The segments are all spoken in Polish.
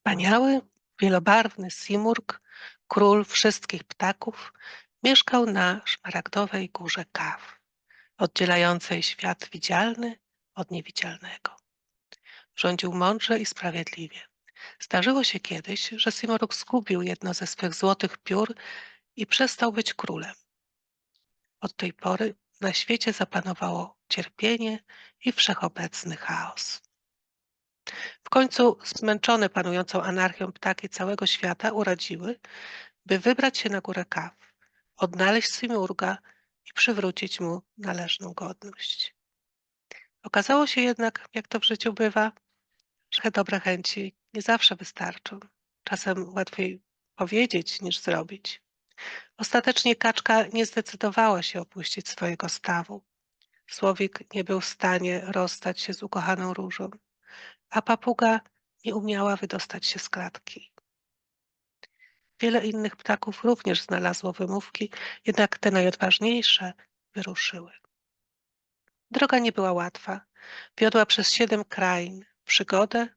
Wspaniały, wielobarwny Simurg, król wszystkich ptaków, mieszkał na szmaragdowej górze Kaw, oddzielającej świat widzialny od niewidzialnego. Rządził mądrze i sprawiedliwie. Zdarzyło się kiedyś, że Simurg zgubił jedno ze swych złotych piór i przestał być królem. Od tej pory na świecie zapanowało cierpienie i wszechobecny chaos. W końcu zmęczone panującą anarchią ptaki całego świata uradziły, by wybrać się na górę Kaw, odnaleźć Simurga i przywrócić mu należną godność. Okazało się jednak, jak to w życiu bywa, że dobre chęci nie zawsze wystarczą. Czasem łatwiej powiedzieć niż zrobić. Ostatecznie kaczka nie zdecydowała się opuścić swojego stawu. Słowik nie był w stanie rozstać się z ukochaną różą, a papuga nie umiała wydostać się z klatki. Wiele innych ptaków również znalazło wymówki, jednak te najodważniejsze wyruszyły. Droga nie była łatwa. Wiodła przez siedem krain przygodę,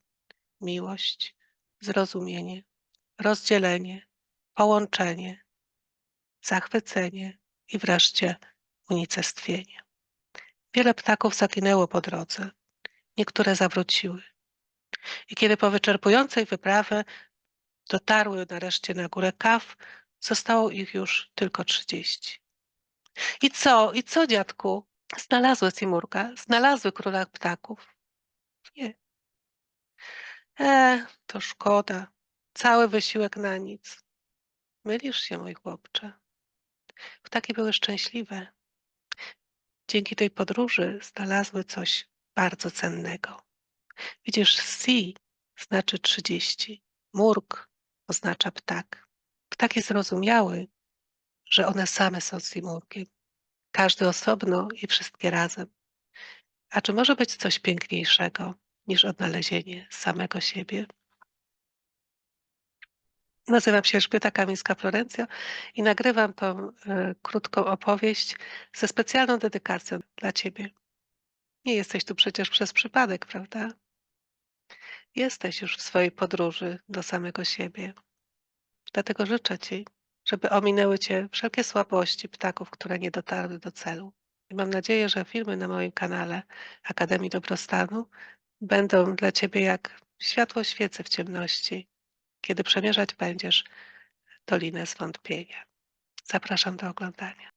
miłość, zrozumienie, rozdzielenie, połączenie, zachwycenie i wreszcie unicestwienie. Wiele ptaków zaginęło po drodze, niektóre zawróciły. I kiedy po wyczerpującej wyprawie dotarły nareszcie na górę Kaw, zostało ich już tylko trzydzieści. I co, i co, dziadku? Znalazły Simurga, znalazły króla ptaków. Nie. E, to szkoda. Cały wysiłek na nic. Mylisz się, mój chłopcze. Ptaki były szczęśliwe. Dzięki tej podróży znalazły coś bardzo cennego. Widzisz, si znaczy trzydzieści, murg oznacza ptak. Ptaki zrozumiały, że one same są simurgiem. Każdy osobno i wszystkie razem. A czy może być coś piękniejszego niż odnalezienie samego siebie? Nazywam się Elżbieta Kamińska-Florencja i nagrywam tą y, krótką opowieść ze specjalną dedykacją dla Ciebie. Nie jesteś tu przecież przez przypadek, prawda? Jesteś już w swojej podróży do samego siebie. Dlatego życzę Ci, żeby ominęły Cię wszelkie słabości ptaków, które nie dotarły do celu. I mam nadzieję, że filmy na moim kanale Akademii Dobrostanu będą dla Ciebie jak światło świece w ciemności, kiedy przemierzać będziesz dolinę zwątpienia. Zapraszam do oglądania.